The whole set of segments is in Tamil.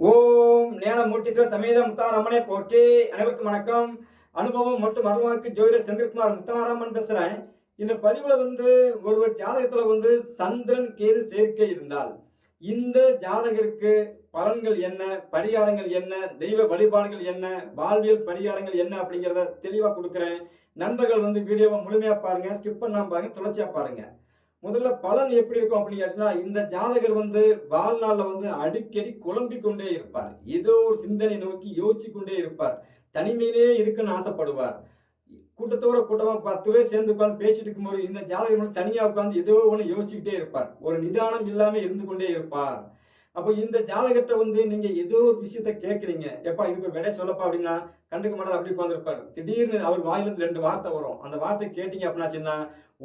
ஓம் நேலம் மூர்த்தீஸ்வர சமேத முத்தாரம்மனை போற்றி. அனைவருக்கும் வணக்கம். அனுபவம் மற்றும் அருள்வாக்கு ஜோதிடர் செந்தில்குமார் முத்தாராமன் பேசுறேன். இந்த பதிவுல வந்து ஒருவர் ஜாதகத்துல வந்து சந்திரன் கேது சேர்க்கை இருந்தால் இந்த ஜாதகருக்கு பலன்கள் என்ன பரிகாரங்கள் என்ன தெய்வ வழிபாடுகள் என்ன வாழ்வியல் பரிகாரங்கள் என்ன அப்படிங்கிறத தெளிவாக கொடுக்குறேன். நண்பர்கள் வந்து வீடியோவை முழுமையாக பாருங்க ஸ்கிப் பண்ணாம பாருங்க தொடர்ச்சியாக பாருங்கள் முதல்ல பலன் எப்படி இருக்கும் அப்படின்னு கேட்டீங்கன்னா இந்த ஜாதகர் வந்து வாழ்நாளில் வந்து அடிக்கடி குழம்பிக் கொண்டே இருப்பார். ஏதோ ஒரு சிந்தனை நோக்கி யோசிச்சு கொண்டே இருப்பார். தனிமையிலே இருக்குன்னு ஆசைப்படுவார். கூட்டத்தோட கூட்டமாக பத்து பேர் சேர்ந்து உட்காந்து பேசிட்டு இருக்கும்போது இந்த ஜாதகர் மட்டும் தனியாக உட்காந்து ஏதோ ஒன்று யோசிச்சுக்கிட்டே இருப்பார். ஒரு நிதானம் இல்லாமல் இருந்து கொண்டே இருப்பார். அப்போ இந்த ஜாதகத்தை வந்து நீங்க ஏதோ ஒரு விஷயத்த கேட்குறீங்க எப்பா இதுக்கு ஒரு விடை சொல்லப்பா அப்படின்னா கண்டுக்க மாட்டார் அப்படி உட்காந்துருப்பார் திடீர்னு அவர் வாயிலிருந்து ரெண்டு வார்த்தை வரும். அந்த வார்த்தை கேட்டீங்க அப்படின்னாச்சுன்னா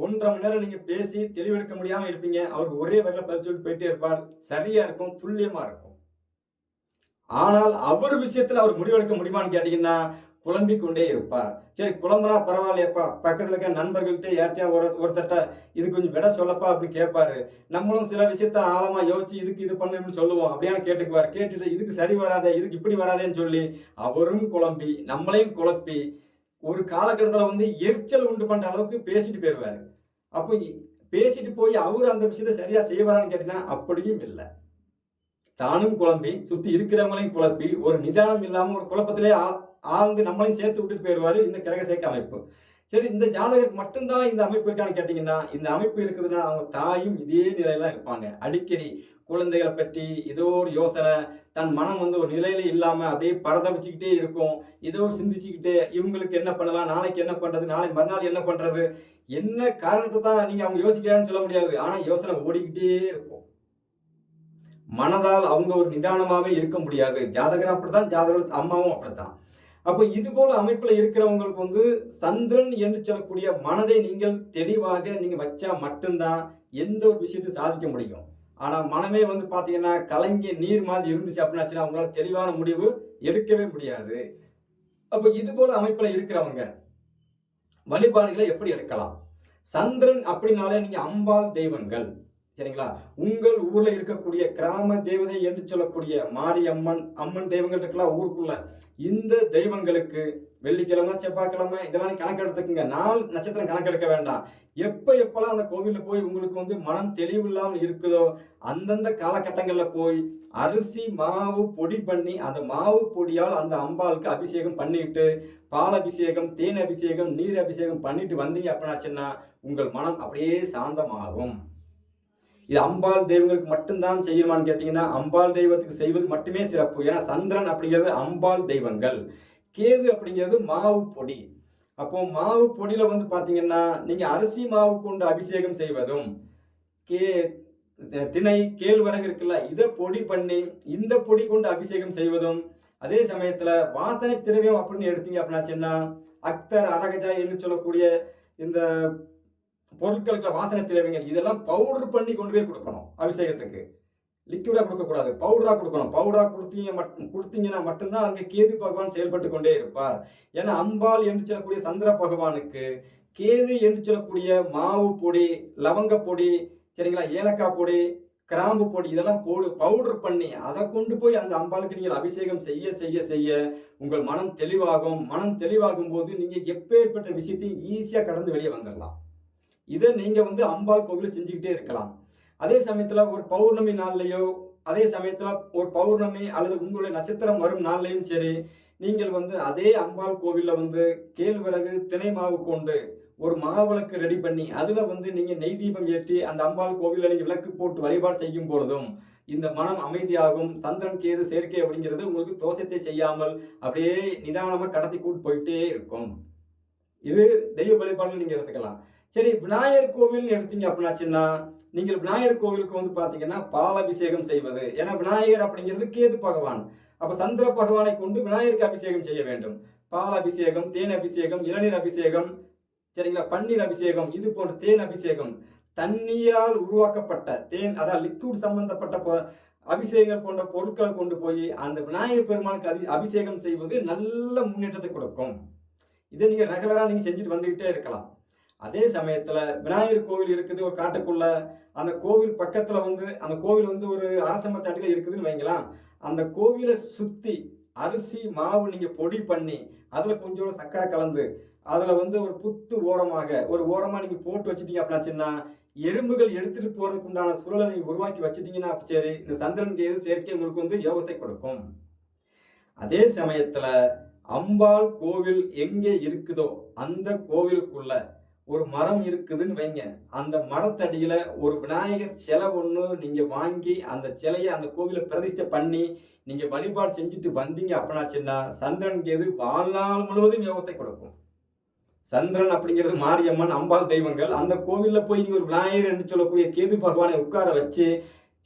ஒன்றரை மணி நேரம் நீங்க பேசி தெளிவெடுக்க முடியாம இருப்பீங்க. அவர் ஒரே வரையில பதில் சொல்லிட்டு போயிட்டே இருப்பார். சரியா இருக்கும் துல்லியமா இருக்கும். ஆனால் அவர் விஷயத்துல அவர் முடிவெடுக்க முடியுமான்னு கேட்டீங்கன்னா குழம்பிக் கொண்டே இருப்பார். சரி குழம்புனா பரவாயில்லையப்பா. பக்கத்தில் இருக்க நண்பர்கள்ட்ட யார்ட்டையா ஒரு ஒருத்தட்ட இது கொஞ்சம் விட சொல்லப்பா அப்படின்னு கேட்பாரு. நம்மளும் சில விஷயத்த ஆழமாக யோசிச்சு இதுக்கு இது பண்ணணும்னு சொல்லுவோம். அப்படியான கேட்டுக்குவார். கேட்டுட்டு இதுக்கு சரி வராதே இதுக்கு இப்படி வராதேன்னு சொல்லி அவரும் குழம்பி நம்மளையும் குழப்பி ஒரு காலகட்டத்தில் வந்து எரிச்சல் உண்டு பண்ணுற அளவுக்கு பேசிட்டு போயிடுவார் அப்போ பேசிட்டு போய் அவர் அந்த விஷயத்தை சரியாக செய்வாரான்னு கேட்டீங்கன்னா அப்படியும் இல்லை. தானும் குழம்பி சுத்தி இருக்கிறவங்களையும் குழப்பி ஒரு நிதானம் இல்லாமல் ஒரு குழப்பத்திலே ஆழ்ந்து நம்மளையும் சேர்த்து விட்டுட்டு போயிடுவாரு இந்த கிரக சேர்க்க அமைப்பு. சரி இந்த ஜாதகருக்கு மட்டும்தான் இந்த அமைப்பு இருக்கான்னு கேட்டீங்கன்னா இந்த அமைப்பு இருக்குதுன்னா அவங்க தாயும் இதே நிலையில தான் இருப்பாங்க. அடிக்கடி குழந்தைகளை பற்றி ஏதோ ஒரு யோசனை தன் மனம் வந்து ஒரு நிலையில இல்லாமல் அப்படியே பரதமிச்சுக்கிட்டே இருக்கும். ஏதோ சிந்திச்சுக்கிட்டு இவங்களுக்கு என்ன பண்ணலாம் நாளைக்கு என்ன பண்றது நாளை மறுநாள் என்ன பண்றது என்ன காரணத்தை தான் நீங்க அவங்க யோசிக்கிறான்னு சொல்ல முடியாது. ஆனா யோசனை ஓடிக்கிட்டே இருக்கும். மனதால் அவங்க ஒரு நிதானமாகவே இருக்க முடியாது. ஜாதகர் அப்படித்தான் ஜாதகர் அம்மாவும் அப்படித்தான். அப்போ இது போல அமைப்புல இருக்கிறவங்களுக்கு வந்து சந்திரன் என்று சொல்லக்கூடிய மனதை நீங்கள் தெளிவாக நீங்க வச்சா மட்டும்தான் எந்த ஒரு விஷயத்தையும் சாதிக்க முடியும். ஆனா மனமே வந்து பாத்தீங்கன்னா கலங்கிய நீர் மாதிரி இருந்துச்சு அப்படின்னாச்சுன்னா அவங்களால தெளிவான முடிவு எடுக்கவே முடியாது. அப்போ இது போல அமைப்புல இருக்கிறவங்க வழிபாடுகளை எப்படி எடுக்கலாம்? சந்திரன் அப்படின்னாலே நீங்க அம்பாள் தெய்வங்கள். சரிங்களா? உங்கள் ஊர்ல இருக்கக்கூடிய கிராம தேவதை என்று சொல்லக்கூடிய மாரியம்மன் அம்மன் தெய்வங்கள் இருக்கலாம் ஊருக்குள்ள. இந்த தெய்வங்களுக்கு வெள்ளிக்கிழமை செவ்வாய்க்கிழமை இதெல்லாம் கணக்கு நாலு நட்சத்திரம் கணக்கெடுக்க வேண்டாம். எப்ப எப்பெல்லாம் அந்த கோவில்ல போய் உங்களுக்கு வந்து மனம் தெளிவு இல்லாமல் இருக்குதோ அந்தந்த காலகட்டங்கள்ல போய் அரிசி மாவு பொடி பண்ணி அந்த மாவு பொடியால் அந்த அம்பாளுக்கு அபிஷேகம் பண்ணிட்டு பால் அபிஷேகம் தேன் அபிஷேகம் நீர் அபிஷேகம் பண்ணிட்டு வந்தீங்க அப்படின்னாச்சுன்னா உங்கள் மனம் அப்படியே சாந்தமாகும். இது அம்பாள் தெய்வங்களுக்கு மட்டும்தான் செய்யணுமான்னு கேட்டிங்கன்னா அம்பாள் தெய்வத்துக்கு செய்வது மட்டுமே சிறப்பு. ஏன்னா சந்திரன் அப்படிங்கிறது அம்பாள் தெய்வங்கள். கேது அப்படிங்கிறது மாவு பொடி. அப்போ மாவு பொடியில் வந்து பார்த்தீங்கன்னா நீங்கள் அரிசி மாவு கொண்டு அபிஷேகம் செய்வதும் கே திணை கேழ்வரகு இருக்குல்ல இதை பொடி பண்ணி இந்த பொடி கொண்டு அபிஷேகம் செய்வதும் அதே சமயத்தில் வாசனை திரவியம் அப்படின்னு எடுத்தீங்க அப்படின்னாச்சுன்னா அக்தர் அரகஜா என்று சொல்லக்கூடிய இந்த பொருட்களுக்கு வாசனை திரவியங்கள் இதெல்லாம் பவுடர் பண்ணி கொண்டு போய் கொடுக்கணும் அபிஷேகத்துக்கு. லிக்விடாக கொடுக்கக்கூடாது. பவுடராக கொடுக்கணும். பவுடராக கொடுத்தீங்க மட்டும் கொடுத்தீங்கன்னா மட்டும்தான் அங்கே கேது பகவான் செயல்பட்டு கொண்டே இருப்பார். ஏன்னா அம்பாள் என்று சொல்லக்கூடிய சந்திர பகவானுக்கு கேது என்று சொல்லக்கூடிய மாவு பொடி லவங்க பொடி சரிங்களா ஏலக்காய் பொடி கிராம்பு பொடி இதெல்லாம் போடு பவுடர் பண்ணி அதை கொண்டு போய் அந்த அம்பாளுக்கு நீங்கள் அபிஷேகம் செய்ய செய்ய செய்ய உங்கள் மனம் தெளிவாகும். மனம் தெளிவாகும் போது நீங்கள் எப்பேற்பட்ட விஷயத்தையும் ஈஸியாக கடந்து வெளியே வந்துடலாம் இதை நீங்கள் வந்து அம்பாள் கோவில் செஞ்சுக்கிட்டே இருக்கலாம். அதே சமயத்தில் ஒரு பௌர்ணமி நாள்லையோ அதே சமயத்தில் ஒரு பௌர்ணமி அல்லது உங்களுடைய நட்சத்திரம் வரும் நாள்லையும் சரி நீங்கள் வந்து அதே அம்பாள் கோவிலில் வந்து கேழ்வரகு திணை மாவு கொண்டு ஒரு மாவிளக்கு ரெடி பண்ணி அதில் வந்து நீங்கள் நெய் தீபம் ஏற்றி அந்த அம்பாள் கோவிலில் நீங்கள் விளக்கு போட்டு வழிபாடு செய்யும் பொழுதும் இந்த மனம் அமைதியாகும். சந்திரன் கேது சேர்க்கை அப்படிங்கிறது உங்களுக்கு தோஷத்தை செய்யாமல் அப்படியே நிதானமாக கடத்தி கூட்டு போயிட்டே இருக்கும். இது தெய்வ வழிபாடுன்னு நீங்கள் எடுத்துக்கலாம். சரி விநாயகர் கோவில்னு எடுத்தீங்க அப்படின்னாச்சுன்னா நீங்கள் விநாயகர் கோவிலுக்கு வந்து பார்த்தீங்கன்னா பாலாபிஷேகம் செய்வது. ஏன்னா விநாயகர் அப்படிங்கிறது கேது பகவான். அப்போ சந்திர பகவானை கொண்டு விநாயகருக்கு அபிஷேகம் செய்ய வேண்டும். பால் அபிஷேகம் தேன் அபிஷேகம் இளநீர் அபிஷேகம் சரிங்களா? பன்னீர் அபிஷேகம் இது போன்ற தேன் அபிஷேகம். தண்ணியால் உருவாக்கப்பட்ட தேன் அதாவது லிக்விட் சம்பந்தப்பட்ட அபிஷேகங்கள் போன்ற பொருட்களை கொண்டு போய் அந்த விநாயகர் பெருமானுக்கு அதி அபிஷேகம் செய்வது நல்ல முன்னேற்றத்தை கொடுக்கும். இதை நீங்கள் ரெகுலராக நீங்கள் செஞ்சுட்டு வந்துக்கிட்டே இருக்கலாம். அதே சமயத்தில் விநாயகர் கோவில் இருக்குது ஒரு காட்டுக்குள்ள. அந்த கோவில் பக்கத்தில் வந்து அந்த கோவில் வந்து ஒரு அரச இருக்குதுன்னு வைங்களாம் அந்த கோவிலை சுற்றி அரிசி மாவு நீங்கள் பொடி பண்ணி அதில் கொஞ்சோட சர்க்கரை கலந்து அதில் வந்து ஒரு புத்து ஓரமாக ஒரு ஓரமாக நீங்கள் போட்டு வச்சிட்டீங்க அப்படின்னாச்சுன்னா எறும்புகள் எடுத்துகிட்டு போகிறதுக்கு உண்டான சூழலை நீங்கள் உருவாக்கி வச்சுட்டீங்கன்னா சரி இந்த சந்திரனுக்கு எது செயற்கை உங்களுக்கு வந்து யோகத்தை கொடுக்கும். அதே சமயத்தில் அம்பாள் கோவில் எங்கே இருக்குதோ அந்த கோவிலுக்குள்ள ஒரு மரம் இருக்குதுன்னு வைங்க. அந்த மரத்தடியில் ஒரு விநாயகர் சிலை ஒன்று நீங்கள் வாங்கி அந்த சிலையை அந்த கோவிலை பிரதிஷ்டை பண்ணி நீங்கள் வழிபாடு செஞ்சுட்டு வந்தீங்க அப்படின்னாச்சுன்னா சந்திரன் கேது வாழ்நாள் முழுவதும் யோகத்தை கொடுக்கும். சந்திரன் அப்படிங்கிறது மாரியம்மன் அம்பாள் தெய்வங்கள். அந்த கோவிலில் போய் நீங்கள் ஒரு விநாயகர் என்று சொல்லக்கூடிய கேது பகவானை உட்கார வச்சு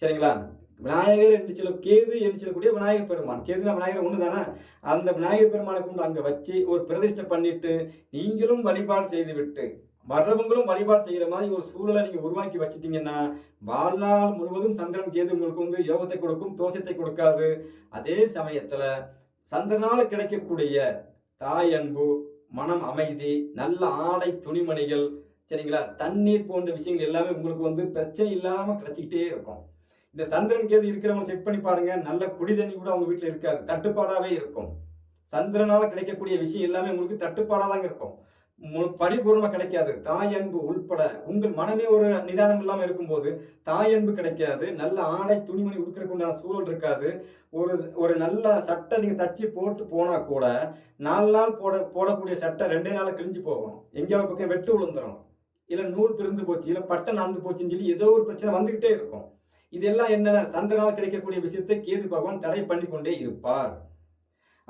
சரிங்களா? விநாயகர் என்று சொல்ல கேது என்று சொல்லக்கூடிய விநாயகர் பெருமான். கேதுனா விநாயகர் ஒன்று தானே அந்த விநாயகர் பெருமானை கொண்டு அங்கே வச்சு ஒரு பிரதிஷ்டை பண்ணிட்டு நீங்களும் வழிபாடு செய்து விட்டு வர்றவங்களும் வழிபாடு செய்கிற மாதிரி ஒரு சூழலை நீங்கள் உருவாக்கி வச்சிட்டீங்கன்னா வாழ்நாள் முழுவதும் சந்திரன் கேது உங்களுக்கு வந்து யோகத்தை கொடுக்கும் தோஷத்தை கொடுக்காது. அதே சமயத்தில் சந்திரனால் கிடைக்கக்கூடிய தாய் அன்பு மனம் அமைதி நல்ல ஆடை துணிமணிகள் சரிங்களா? தண்ணீர் போன்ற விஷயங்கள் எல்லாமே உங்களுக்கு வந்து பிரச்சனை இல்லாமல் கிடைச்சிக்கிட்டே இருக்கும். இந்த சந்திரன் கேது இருக்கிறவங்க செக் பண்ணி பாருங்க. நல்ல குடி தண்ணி கூட அவங்க வீட்டில் இருக்காது. தட்டுப்பாடாகவே இருக்கும். சந்திரனால் கிடைக்கக்கூடிய விஷயம் எல்லாமே உங்களுக்கு தட்டுப்பாடாக தாங்க இருக்கும். மு- கிடைக்காது. தாய் அன்பு உள்பட உங்கள் மனமே ஒரு நிதானம் இல்லாமல் இருக்கும்போது தாய் அன்பு கிடைக்காது. நல்ல ஆடை துணிமணி உடுக்கிறதுக்கு உண்டான சூழல் இருக்காது. ஒரு ஒரு நல்ல சட்டை நீங்கள் தச்சு போட்டு போனால் கூட நாலு நாள் போட போடக்கூடிய சட்டை ரெண்டே நாளில் கிழிஞ்சு போகும். எங்கேயாவது பக்கம் வெட்டு விழுந்துடும் இல்லை நூல் பிரிந்து போச்சு இல்லை பட்டை நடந்து போச்சுன்னு சொல்லி ஏதோ ஒரு பிரச்சனை வந்துக்கிட்டே இருக்கும். இதெல்லாம் என்னென்ன? சந்திரனால் கிடைக்கக்கூடிய விஷயத்தை கேது பகவான் தடை பண்ணி கொண்டே இருப்பார்.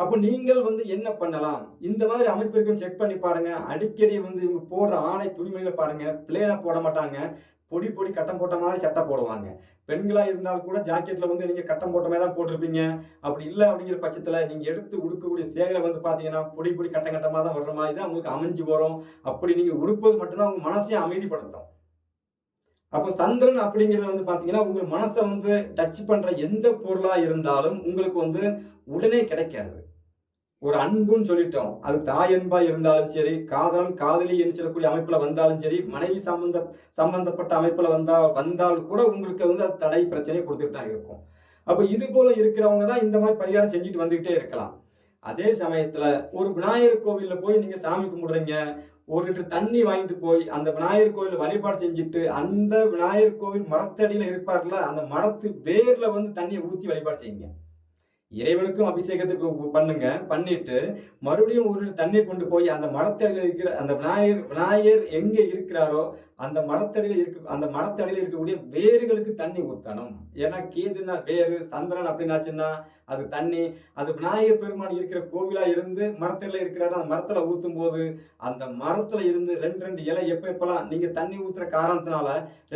அப்போ நீங்கள் வந்து என்ன பண்ணலாம்? இந்த மாதிரி அமைப்பு இருக்குன்னு செக் பண்ணி பாருங்க. அடிக்கடி வந்து இவங்க போடுற ஆணை துணிமணிகளை பாருங்க. பிளேனா போட மாட்டாங்க. பொடி பொடி கட்டம் போட்ட மாதிரி சட்டை போடுவாங்க. பெண்களாக இருந்தாலும் கூட ஜாக்கெட்டில் வந்து நீங்கள் கட்டம் போட்ட மாதிரி தான் போட்டிருப்பீங்க. அப்படி இல்லை அப்படிங்கிற பட்சத்தில் நீங்கள் எடுத்து உடுக்கக்கூடிய சேகரை வந்து பார்த்தீங்கன்னா பொடி பொடி கட்டம் கட்டமாக தான் வர்ற மாதிரி தான் உங்களுக்கு அமைஞ்சு வரும். அப்படி நீங்கள் உடுப்பது மட்டும்தான் உங்கள் மனசையும் அமைதிப்படுத்தும். அப்போ சந்திரன் அப்படிங்கிறது வந்து பார்த்தீங்கன்னா உங்கள் மனசை வந்து டச் பண்ணுற எந்த பொருளாக இருந்தாலும் உங்களுக்கு வந்து உடனே கிடைக்காது. ஒரு அன்புன்னு சொல்லிட்டோம். அது தாய் அன்பா இருந்தாலும் சரி காதலன் காதலி என்று சொல்லக்கூடிய அமைப்புல வந்தாலும் சரி மனைவி சம்பந்த சம்பந்தப்பட்ட அமைப்புல வந்தா வந்தால் கூட உங்களுக்கு வந்து அது தடை பிரச்சனை கொடுத்துட்டு தான் இருக்கும். அப்போ இது போல இருக்கிறவங்க தான் இந்த மாதிரி பரிகாரம் செஞ்சுட்டு வந்துகிட்டே இருக்கலாம். அதே சமயத்துல ஒரு விநாயகர் கோவில்ல போய் நீங்க சாமி கும்பிடுறீங்க ஒரு லிட்டர் தண்ணி வாங்கிட்டு போய் அந்த விநாயகர் கோவில் வழிபாடு செஞ்சுட்டு அந்த விநாயகர் கோவில் மரத்தடியில் இருப்பார்ல அந்த மரத்து வேர்ல வந்து தண்ணியை ஊற்றி வழிபாடு செய்யுங்க. இறைவனுக்கும் அபிஷேகத்துக்கு பண்ணுங்க. பண்ணிட்டு மறுபடியும் ஒரு லிட்டர் தண்ணீர் கொண்டு போய் அந்த மரத்தடியில் இருக்கிற அந்த விநாயகர் விநாயகர் எங்கே இருக்கிறாரோ அந்த மரத்தடியில் இருக்க அந்த மரத்தடியில் இருக்கக்கூடிய வேர்களுக்கு தண்ணி ஊற்றணும் ஏன்னா கேதுன்னா வேறு சந்திரன் அப்படின்னாச்சுன்னா அது தண்ணி. அது விநாயகர் பெருமான் இருக்கிற கோவிலாக இருந்து மரத்தடியில் இருக்கிறாரு. அந்த மரத்தில் ஊற்றும் போது அந்த மரத்தில் இருந்து ரெண்டு ரெண்டு இலை எப்போ எப்பெல்லாம் நீங்கள் தண்ணி ஊற்றுற காரணத்தினால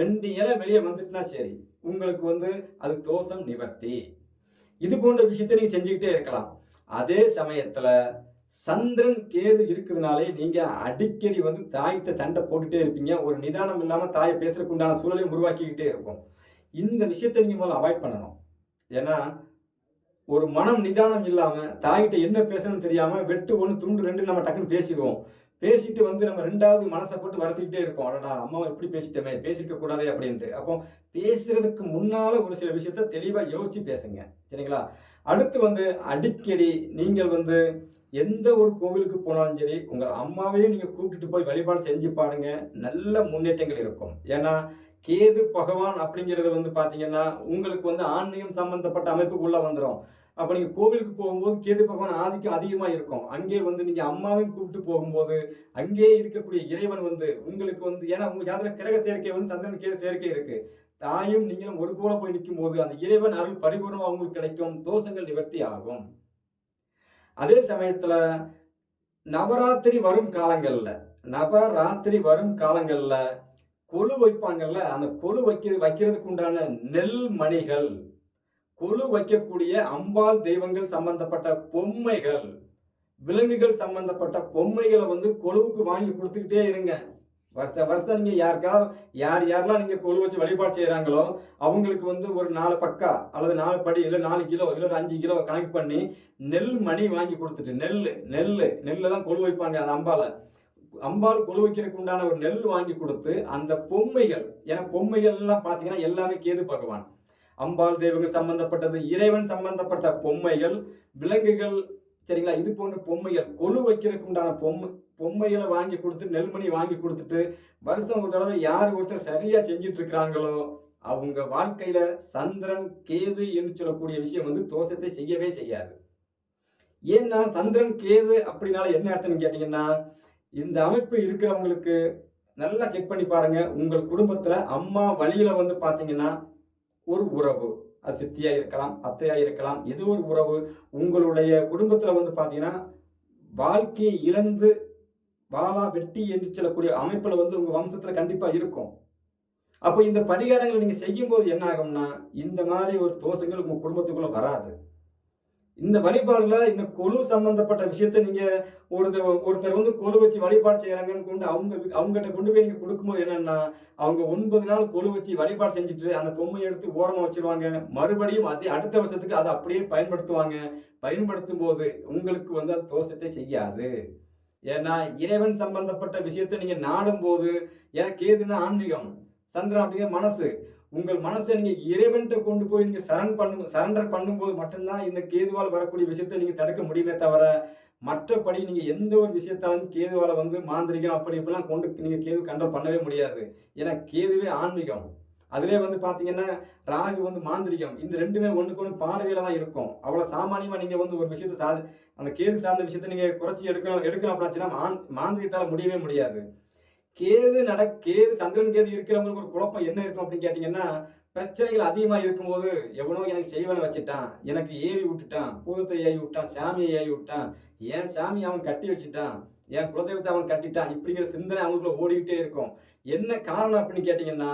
ரெண்டு இலை வெளியே வந்துட்டுனா சரி. உங்களுக்கு வந்து அது தோஷம் நிவர்த்தி. இது போன்ற விஷயத்தை நீங்க செஞ்சுக்கிட்டே இருக்கலாம். அதே சமயத்துல சந்திரன் கேது இருக்கிறதுனாலே நீங்க அடிக்கடி வந்து தாய்கிட்ட சண்டை போட்டுட்டே இருப்பீங்க. ஒரு நிதானம் இல்லாம தாயை பேசுறதுக்கு உண்டான சூழலையும் உருவாக்கிக்கிட்டே இருக்கும். இந்த விஷயத்தை நீங்க முதல்ல அவாய்ட் பண்ணணும். ஏன்னா ஒரு மனம் நிதானம் இல்லாம தாய்கிட்ட என்ன பேசணும்னு தெரியாம வெட்டு ஒன்று துண்டு ரெண்டு நம்ம டக்குன்னு பேசிடுவோம். பேசிட்டு வந்து நம்ம ரெண்டாவது மனசை போட்டு வருத்திக்கிட்டே இருப்போம். அடடா அம்மாவை எப்படி பேசிட்டோமே பேசியிருக்க கூடாதே அப்படின்ட்டு. அப்போ பேசுறதுக்கு முன்னால ஒரு சில விஷயத்த தெளிவா யோசிச்சு பேசுங்க. சரிங்களா? அடுத்து வந்து அடிக்கடி நீங்கள் வந்து எந்த ஒரு கோவிலுக்கு போனாலும் சரி உங்க அம்மாவையும் நீங்க கூப்பிட்டுட்டு போய் வழிபாடு செஞ்சு பாருங்க. நல்ல முன்னேற்றங்கள் இருக்கும். ஏன்னா கேது பகவான் அப்படிங்கிறது வந்து பார்த்தீங்கன்னா உங்களுக்கு வந்து ஆன்மீகம் சம்பந்தப்பட்ட அமைப்புக்குள்ளே வந்துடும் அப்போ நீங்கள் கோவிலுக்கு போகும்போது கேது பகவான் ஆதிக்கம் அதிகமாக இருக்கும். அங்கே வந்து நீங்கள் அம்மாவையும் கூப்பிட்டு போகும்போது அங்கே இருக்கக்கூடிய இறைவன் வந்து உங்களுக்கு வந்து ஏன்னா உங்கள் ஜாதகத்தில் கிரக சேர்க்கை வந்து சந்திரன் கேது சேர்க்கை இருக்குது தாயும் நீங்களும் ஒரு போல போய் நிற்கும் போது அந்த இறைவன் அருள் பரிபூர்ணமாக உங்களுக்கு கிடைக்கும். தோஷங்கள் நிவர்த்தி ஆகும். அதே சமயத்தில் நவராத்திரி வரும் காலங்களில் நவராத்திரி வரும் காலங்களில் கொலு வைப்பாங்கல்ல அந்த கொலு வைக்க வைக்கிறதுக்கு உண்டான நெல் மணிகள் கொலு வைக்கக்கூடிய அம்பாள் தெய்வங்கள் சம்பந்தப்பட்ட பொம்மைகள் விலங்குகள் சம்பந்தப்பட்ட பொம்மைகளை வந்து கொலுவுக்கு வாங்கி கொடுத்துக்கிட்டே இருங்க. வருஷ வருஷம் நீங்கள் யாருக்கா யார் யாரெல்லாம் நீங்கள் கொழு வச்சு வழிபாடு செய்கிறாங்களோ அவங்களுக்கு வந்து ஒரு நாலு பக்கா அல்லது நாலு படி இல்லை நாலு கிலோ இல்லை ஒரு அஞ்சு கிலோ கணக்கு பண்ணி நெல் மணி வாங்கி கொடுத்துட்டு நெல் நெல் நெல்லில் தான் கொழு வைப்பாங்க அந்த அம்பால அம்பாள் கொழு வைக்கிறதுக்கு உண்டான ஒரு நெல் வாங்கி கொடுத்து அந்த பொம்மைகள் ஏன்னா பொம்மைகள்லாம் பார்த்தீங்கன்னா எல்லாமே கேது பகவான். அம்பாள் தெய்வங்கள் சம்பந்தப்பட்டது இறைவன் சம்பந்தப்பட்ட பொம்மைகள் விலங்குகள் சரிங்களா? இது போன்ற பொம்மைகள் கொலு வைக்கிறதுக்கு உண்டான பொம்மை பொம்மைகளை வாங்கி கொடுத்து நெல்மணி வாங்கி கொடுத்துட்டு வருஷம் ஒரு தடவை யார் ஒருத்தர் சரியா செஞ்சிட்டு இருக்கிறாங்களோ அவங்க வாழ்க்கையில சந்திரன் கேது என்று சொல்லக்கூடிய விஷயம் வந்து தோஷத்தை செய்யவே செய்யாது. ஏன்னா சந்திரன் கேது அப்படினால என்ன அர்த்தம்னு கேட்டீங்கன்னா இந்த அமைப்பு இருக்கிறவங்களுக்கு நல்லா செக் பண்ணி பாருங்க. உங்கள் குடும்பத்துல அம்மா வழியில வந்து பாத்தீங்கன்னா ஒரு உறவு. அது சித்தியாக இருக்கலாம் அத்தையாக இருக்கலாம் எது ஒரு உறவு. உங்களுடைய குடும்பத்தில் வந்து பார்த்தீங்கன்னா வாழ்க்கையை இழந்து வாழா வெட்டி என்று சொல்லக்கூடிய அமைப்பில் வந்து உங்கள் வம்சத்தில் கண்டிப்பாக இருக்கும். அப்போ இந்த பரிகாரங்களை நீங்கள் செய்யும்போது என்ன ஆகும்னா இந்த மாதிரி ஒரு தோஷங்கள் உங்கள் குடும்பத்துக்குள்ளே வராது. இந்த வழிபாடுல இந்த கொலு சம்பந்தப்பட்ட விஷயத்த நீங்க ஒருத்தர் ஒருத்தர் வந்து கொலு வச்சு வழிபாடு செய்யறாங்கன்னு கொண்டு அவங்க அவங்ககிட்ட கொண்டு போய் நீங்க கொடுக்கும்போது என்னன்னா அவங்க ஒன்பது நாள் கொலு வச்சு வழிபாடு செஞ்சுட்டு அந்த பொம்மையை எடுத்து ஓரமா வச்சிருவாங்க. மறுபடியும் அதே அடுத்த வருஷத்துக்கு அதை அப்படியே பயன்படுத்துவாங்க. பயன்படுத்தும் போது உங்களுக்கு வந்து அது தோஷத்தை செய்யாது. ஏன்னா இறைவன் சம்பந்தப்பட்ட விஷயத்தை நீங்க நாடும் போது எனக்கு ஏதுன்னா ஆன்மீகம் சந்திரன் அப்படிங்கிற மனசு உங்கள் மனசை நீங்க இறைவன்கிட்ட கொண்டு போய் நீங்க சரண் பண்ணும் சரண்டர் பண்ணும்போது மட்டும்தான் இந்த கேதுவால் வரக்கூடிய விஷயத்தை நீங்க தடுக்க முடியுமே தவிர மற்றபடி நீங்க எந்த ஒரு விஷயத்தாலும் கேதுவால வந்து மாந்திரிகம் அப்படி இப்படிலாம் கொண்டு நீங்க கேது கண்ட்ரோல் பண்ணவே முடியாது. ஏன்னா கேதுவே ஆன்மீகம். அதுலேயே வந்து பார்த்தீங்கன்னா ராகு வந்து மாந்திரிகம். இந்த ரெண்டுமே ஒன்றுக்கு ஒன்று பார்வையில் தான் இருக்கும். அவ்வளோ சாமானியமாக நீங்கள் வந்து ஒரு விஷயத்தை சா அந்த கேது சார்ந்த விஷயத்தை நீங்கள் குறைச்சி எடுக்கணும் எடுக்கணும் அப்படின்னாச்சுன்னா மாந்திரிகத்தால் முடியவே முடியாது. கேது நட கேது சந்திரன் கேது இருக்கிறவங்களுக்கு ஒரு குழப்பம் என்ன இருக்கும் அப்படின்னு கேட்டிங்கன்னா பிரச்சனைகள் அதிகமாக இருக்கும்போது எவனோ எனக்கு செய்வனை வச்சுட்டான் எனக்கு ஏவி விட்டுட்டான் பூதத்தை ஏவி விட்டான் சாமியை ஏவி விட்டான் ஏன் சாமி அவன் கட்டி வச்சுட்டான் என் குலதெய்வத்தை அவன் கட்டிட்டான் இப்படிங்கிற சிந்தனை அவங்களுக்குள்ள ஓடிக்கிட்டே இருக்கும். என்ன காரணம் அப்படின்னு கேட்டிங்கன்னா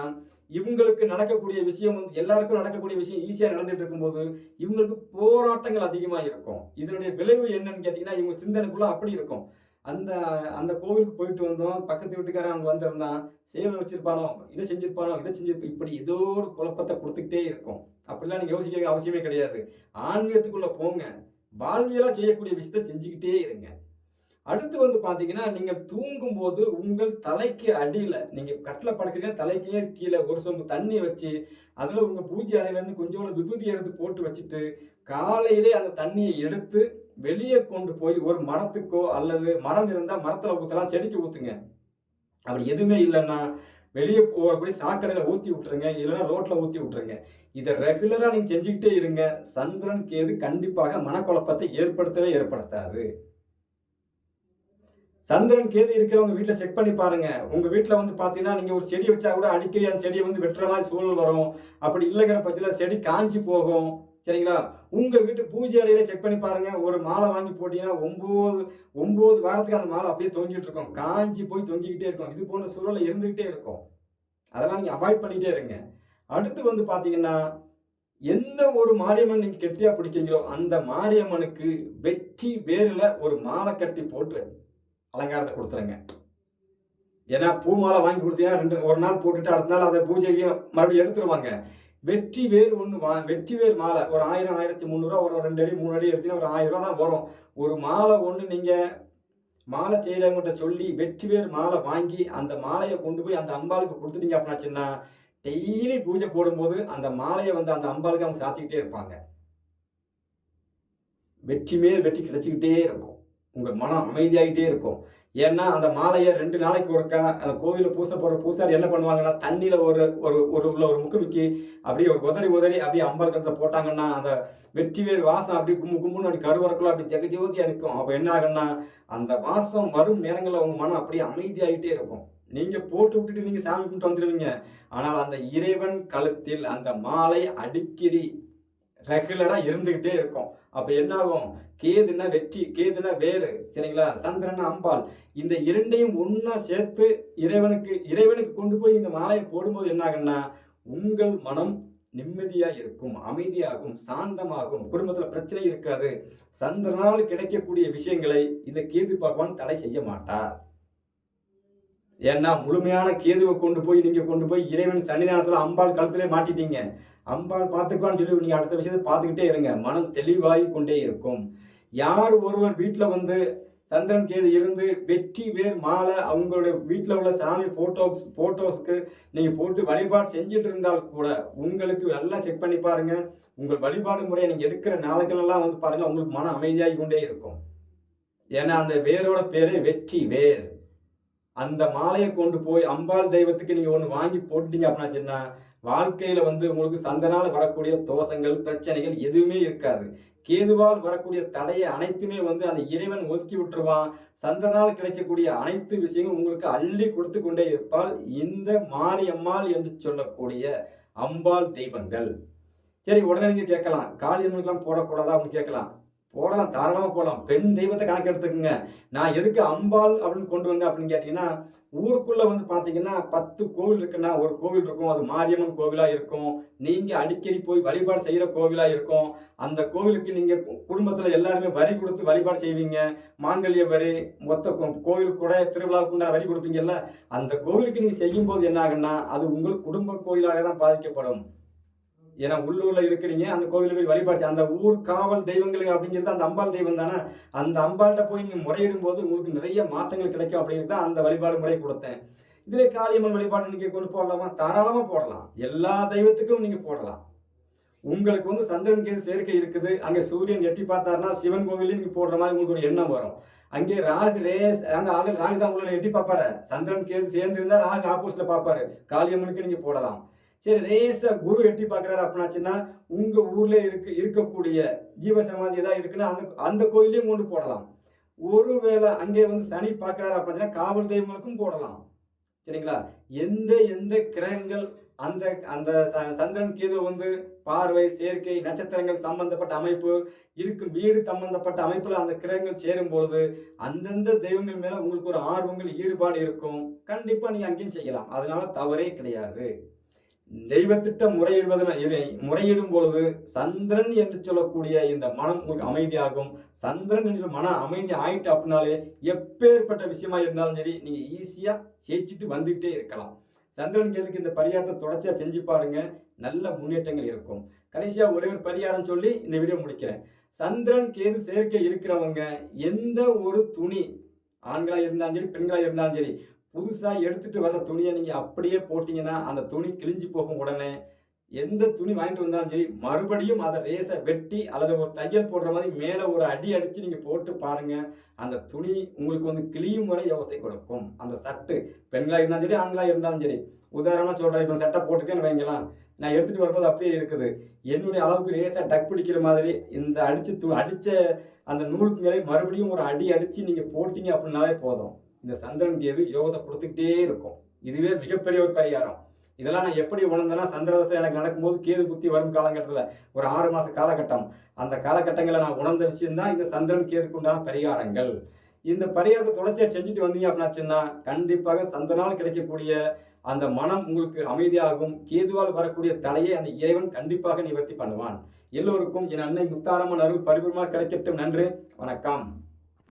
இவங்களுக்கு நடக்கக்கூடிய விஷயம் வந்து எல்லாருக்கும் நடக்கக்கூடிய விஷயம் ஈஸியாக நடந்துட்டு இருக்கும்போது இவங்களுக்கு போராட்டங்கள் அதிகமாக இருக்கும். இதனுடைய விளைவு என்னன்னு கேட்டிங்கன்னா இவங்க சிந்தனைக்குள்ளே அப்படி இருக்கும். அந்த அந்த கோவிலுக்கு போயிட்டு வந்தோம். பக்கத்து வீட்டுக்காரன் அங்கே வந்திருந்தான். சேவனை வச்சிருப்பானோ? இதை செஞ்சிருப்பானோ? இதை செஞ்சிருப்போம் இப்படி ஏதோ ஒரு குழப்பத்தை கொடுத்துக்கிட்டே இருக்கும். அப்படிலாம் நீங்கள் யோசிக்க அவசியமே கிடையாது. ஆன்மீகத்துக்குள்ளே போங்க. வாழ்வியலாக செய்யக்கூடிய விஷயத்த செஞ்சுக்கிட்டே இருங்க. அடுத்து வந்து பார்த்தீங்கன்னா நீங்கள் தூங்கும்போது உங்கள் தலைக்கு அடியில் நீங்கள் கட்டில் படுக்கிறீங்க தலைக்கே கீழே ஒரு சொம்பு தண்ணி வச்சு அதில் உங்கள் பூஜை அறையிலேருந்து கொஞ்சோண்டு விபூதி எடுத்து போட்டு வச்சுட்டு காலையிலே அந்த தண்ணியை எடுத்து வெளியே கொண்டு போய் ஒரு மரத்துக்கோ அல்லது மரம் இருந்தால் மரத்தில் ஊற்றலாம் செடிக்கு ஊற்றுங்க அப்படி எதுவுமே இல்லைன்னா வெளியே போகிறபடி சாக்கடையில் ஊற்றி விட்டுருங்க இல்லைன்னா ரோட்டில் ஊற்றி விட்டுருங்க. இதை ரெகுலராக நீங்கள் செஞ்சுக்கிட்டே இருங்க. சந்திரன் கேது கண்டிப்பாக மனக்குழப்பத்தை ஏற்படுத்தவே ஏற்படுத்தாது. சந்திரன் கேது இருக்கிறவங்க வீட்டில் செக் பண்ணி பாருங்க. உங்கள் வீட்டில் வந்து பார்த்தீங்கன்னா நீங்கள் ஒரு செடி வச்சா கூட அடிக்கடி அந்த செடியை வந்து வெட்டுற மாதிரி சூழல் வரும். அப்படி இல்லைங்கிற பட்சத்தில் செடி காஞ்சி போகும். சரிங்களா? உங்கள் வீட்டு பூஜை அறையில் செக் பண்ணி பாருங்கள் ஒரு மாலை வாங்கி போட்டிங்கன்னா ஒம்பது ஒம்பது வாரத்துக்கு அந்த மாலை அப்படியே தொங்கிட்டு இருக்கும். காஞ்சி போய் தொங்கிக்கிட்டே இருக்கும். இது போன்ற சூழலில் இருந்துக்கிட்டே இருக்கும். அதெல்லாம் நீங்கள் அவாய்ட் பண்ணிகிட்டே இருங்க. அடுத்து வந்து பார்த்தீங்கன்னா எந்த ஒரு மாரியம்மன் நீங்கள் கெட்டியா பிடிக்கிறீங்களோ அந்த மாரியம்மனுக்கு வெற்றி வேரில் ஒரு மாலை கட்டி போட்டு அலங்காரத்தை கொடுத்துருங்க. ஏன்னா பூ மாலை வாங்கி கொடுத்தீங்கன்னா ரெண்டு ஒரு நாள் போட்டுட்டு அடுத்த நாள் அதை பூஜைக்கு மறுபடியும் எடுத்துருவாங்க. வெற்றி வேர் ஒன்று வா வெற்றி வேர் மாலை. ஒரு ஆயிரம் ஆயிரத்தி முந்நூறுரூவா ஒரு ரெண்டு அடி மூணு அடி எடுத்தீங்கன்னா ஒரு ஆயிரம் ரூபா தான் வரும். ஒரு மாலை ஒன்று நீங்கள் மாலை செய்கிறவங்ககிட்ட சொல்லி வெற்றி வேர் மாலை வாங்கி அந்த மாலையை கொண்டு போய் அந்த அம்பாளுக்கு கொடுத்துட்டீங்க அப்படின்னாச்சுன்னா டெய்லி பூஜை போடும்போது அந்த மாலையை வந்து அந்த அம்பாளுக்கு அவங்க சாத்திக்கிட்டே இருப்பாங்க. வெற்றி மேல் வெற்றி கிடைச்சிக்கிட்டே இருக்கும். உங்கள் மனம் அமைதியாகிட்டே இருக்கும். ஏன்னா அந்த மாலையை ரெண்டு நாளைக்கு ஒருக்கா அந்த கோவிலில் பூசை போடுற பூசாரி என்ன பண்ணுவாங்கன்னா தண்ணியில் ஒரு ஒரு ஒரு உள்ள ஒரு முக்குமிக்கி அப்படியே ஒரு உதறி உதறி அப்படியே அம்பலக்கத்தில் போட்டாங்கன்னா அந்த வெற்றி வேறு வாசம் அப்படியே கும்பு கும்புன்னு அப்படி கருவறக்குள்ள அப்படி ஜெக ஜோதியாக அப்போ என்ன ஆகுன்னா அந்த வாசம் வரும் நேரங்களில் உங்கள் மனம் அப்படியே அமைதியாகிட்டே இருக்கும். நீங்கள் போட்டு விட்டுட்டு நீங்கள் சாமி கும்பிட்டு வந்துடுவீங்க ஆனால் அந்த இறைவன் கழுத்தில் அந்த மாலை அடிக்கடி ரெகுலராக இருந்துக்கிட்டே இருக்கும். அப்போ என்ன ஆகும் கேதுனா வெற்றி கேதுனா வேறு சரிங்களா? சந்திரனா அம்பாள். இந்த இரண்டையும் ஒன்றா சேர்த்து இறைவனுக்கு இறைவனுக்கு கொண்டு போய் இந்த மாலையை போடும்போது என்ன ஆகுன்னா உங்கள் மனம் நிம்மதியா இருக்கும் அமைதியாகும் சாந்தமாகும் குடும்பத்துல பிரச்சனை இருக்காது. சந்திரனால் கிடைக்கக்கூடிய விஷயங்களை இந்த கேது பகவான் தடை செய்ய மாட்டார். ஏன்னா முழுமையான கேதுவை கொண்டு போய் நீங்க கொண்டு போய் இறைவன் சன்னிதானத்துல அம்பாள் கழுத்திலே மாட்டிட்டீங்க. அம்பாள் பார்த்துக்குவான்னு சொல்லி நீங்கள் அடுத்த விஷயத்தை பார்த்துக்கிட்டே இருங்க. மனம் தெளிவாகி கொண்டே இருக்கும். யார் ஒருவர் வீட்டில் வந்து சந்திரன் கேது இருந்து வெற்றி வேர் மாலை அவங்களுடைய வீட்டில் உள்ள சாமி ஃபோட்டோஸ் ஃபோட்டோஸ்க்கு நீங்கள் போட்டு வழிபாடு செஞ்சுட்டு இருந்தால் கூட உங்களுக்கு நல்லா செக் பண்ணி பாருங்கள் உங்கள் வழிபாடு முறையை நீங்கள் எடுக்கிற நாளுக்கெல்லாம் வந்து பாருங்கள் உங்களுக்கு மன அமைதியாகி கொண்டே இருக்கும். ஏன்னா அந்த வேரோட பேரே வெற்றி வேர். அந்த மாலையை கொண்டு போய் அம்பாள் தெய்வத்துக்கு நீங்கள் ஒன்று வாங்கி போட்டீங்க சின்ன வாழ்க்கையில் வந்து உங்களுக்கு சந்தனால் வரக்கூடிய தோஷங்கள் பிரச்சனைகள் எதுவுமே இருக்காது. கேதுவால் வரக்கூடிய தடையை அனைத்துமே வந்து அந்த இறைவன் ஒதுக்கி விட்டுருவான். சந்தனால் கிடைக்கக்கூடிய அனைத்து விஷயங்களும் உங்களுக்கு அள்ளி கொடுத்து கொண்டே இருப்பால் இந்த மாரியம்மாள் என்று சொல்லக்கூடிய அம்பாள் தெய்வங்கள். சரி உடனே நீங்கள் கேட்கலாம். காளியம்மனுக்கெல்லாம் போடக்கூடாதா அப்படின்னு கேட்கலாம். போடலாம் தாராளமாக போடலாம். பெண் தெய்வத்தை கணக்கு எடுத்துக்கோங்க. நான் எதுக்கு அம்பாள் அப்படின்னு கொண்டு வந்தேன் அப்படின்னு கேட்டிங்கன்னா ஊருக்குள்ளே வந்து பார்த்தீங்கன்னா பத்து கோவில் இருக்குன்னா ஒரு கோவில் இருக்கும். அது மாரியம்மன் கோவிலாக இருக்கும். நீங்கள் அடிக்கடி போய் வழிபாடு செய்கிற கோவிலாக இருக்கும். அந்த கோவிலுக்கு நீங்கள் குடும்பத்தில் எல்லாருமே வரி கொடுத்து வழிபாடு செய்வீங்க. மாங்கல்ய வரி மொத்த கோவிலுக்கு கூட திருவிழாவுக்குண்டா வரி கொடுப்பீங்கல்ல அந்த கோவிலுக்கு நீங்கள் செய்யும்போது என்ன ஆகுன்னா அது உங்கள் குடும்ப கோயிலாக தான் பாதிக்கப்படும். ஏன்னா உள்ளூர்ல இருக்கிறீங்க அந்த கோவிலில் போய் வழிபாடு அந்த ஊர் காவல் தெய்வங்கள் அப்படிங்கிறது அந்த அம்பாள் தெய்வம் தானே? அந்த அம்பாள்கிட்ட போய் நீங்க முறையிடும் போது உங்களுக்கு நிறைய மாற்றங்கள் கிடைக்கும் அப்படிங்கிறது தான் அந்த வழிபாடு முறை கொடுத்தேன். இதுல காளியம்மன் வழிபாடு நீங்க கொண்டு போடலாமா? தாராளமா போடலாம். எல்லா தெய்வத்துக்கும் நீங்க போடலாம். உங்களுக்கு வந்து சந்திரன் கேது சேர்க்கை இருக்குது. அங்கே சூரியன் எட்டி பார்த்தாருன்னா சிவன் கோவிலையும் நீங்கள் போடுற மாதிரி உங்களுக்கு ஒரு எண்ணம் வரும். அங்கே ராகு ரேஸ் அங்கே ஆளு ராகு தான் உங்களை எட்டி பார்ப்பாரு. சந்திரன் கேது சேர்ந்து இருந்தால் ராகு ஆப்போசிட்ல பார்ப்பாரு. காளியம்மனுக்கு நீங்கள் போடலாம். சரி ரேச குரு எட்டி பார்க்குறாரு அப்படின்னாச்சுன்னா உங்கள் ஊரில் இருக்க இருக்கக்கூடிய ஜீவசமாதி ஏதாவது இருக்குன்னா அந்த அந்த கோயிலையும் கொண்டு போடலாம். ஒருவேளை அங்கே வந்து சனி பார்க்குறாரு அப்படின்னா காவல் தெய்வங்களுக்கும் போடலாம். சரிங்களா? எந்த எந்த கிரகங்கள் அந்த அந்த ச- சந்திரன் கேது வந்து பார்வை சேர்க்கை நட்சத்திரங்கள் சம்பந்தப்பட்ட அமைப்பு இருக்கும் வீடு சம்பந்தப்பட்ட அமைப்பில் அந்த கிரகங்கள் சேரும் பொழுது அந்தந்த தெய்வங்கள் மேலே உங்களுக்கு ஒரு ஆர்வங்கள் ஈடுபாடு இருக்கும். கண்டிப்பாக நீங்கள் அங்கேயும் செய்யலாம். அதனால தவறே கிடையாது. தெய்வத்திட்டம் முறையிடுவதன இறை- முறையிடும் பொழுது சந்திரன் என்று சொல்லக்கூடிய இந்த மனம் உங்களுக்கு அமைதியாகும். சந்திரன் என்று மன அமைதி ஆயிட்டு அப்படின்னாலே எப்பேற்பட்ட விஷயமா இருந்தாலும் சரி நீங்க ஈஸியா ஜெயிச்சுட்டு வந்துகிட்டே இருக்கலாம். சந்திரன் கேதுக்கு இந்த பரிகாரத்தை தொடர்ச்சியா செஞ்சு பாருங்க. நல்ல முன்னேற்றங்கள் இருக்கும். கடைசியா ஒரே ஒரு பரிகாரம் சொல்லி இந்த வீடியோ முடிக்கிறேன். சந்திரன் கேது சேர்க்கை இருக்கிறவங்க எந்த ஒரு துணி ஆண்களா இருந்தாலும் சரி பெண்களா இருந்தாலும் சரி புதுசாக எடுத்துட்டு வர்ற துணியை நீங்கள் அப்படியே போட்டிங்கன்னா அந்த துணி கிழிஞ்சு போகும் உடனே எந்த துணி வாங்கிட்டு வந்தாலும் சரி மறுபடியும் அதை ரேசை வெட்டி அல்லது ஒரு தையல் போடுற மாதிரி மேலே ஒரு அடி அடித்து நீங்கள் போட்டு பாருங்கள் அந்த துணி உங்களுக்கு வந்து கிளியும் முறை யோகத்தை கொடுக்கும். அந்த சட்டு பெண்களாக இருந்தாலும் சரி ஆண்களாக இருந்தாலும் சரி. உதாரணமாக சொல்கிறேன் இப்போ சட்டை போட்டுக்கேன்னு வைங்கலாம் நான் எடுத்துகிட்டு வரும்போது அப்படியே இருக்குது. என்னுடைய அளவுக்கு ரேஸாக டக் பிடிக்கிற மாதிரி இந்த அடித்து து அடித்த அந்த நூலுக்கு மேலே மறுபடியும் ஒரு அடி அடித்து நீங்கள் போட்டிங்க அப்படின்னாலே போதும். இந்த சந்திரன் கேது யோகத்தை கொடுத்துக்கிட்டே இருக்கும். இதுவே மிகப்பெரிய ஒரு பரிகாரம். இதெல்லாம் நான் எப்படி உணர்ந்தேன்னா சந்திரதசை எனக்கு நடக்கும்போது கேது புத்தி வரும் காலகட்டத்தில் ஒரு ஆறு மாத காலகட்டம். அந்த காலகட்டங்களில் நான் உணர்ந்த விஷயம்தான் இந்த சந்திரன் கேதுக்கு உண்டான பரிகாரங்கள். இந்த பரிகாரத்தை தொடர்ச்சியாக செஞ்சுட்டு வந்தீங்க அப்படின்னாச்சுன்னா கண்டிப்பாக சந்தனால் கிடைக்கக்கூடிய அந்த மனம் உங்களுக்கு அமைதியாகும். கேதுவால் வரக்கூடிய தடையை அந்த இறைவன் கண்டிப்பாக நிவர்த்தி பண்ணுவான். எல்லோருக்கும் என் அன்னை முத்தாரம்மன் அருள் பரிபூர்ணமாக கிடைக்கட்டும். நன்றி. வணக்கம்.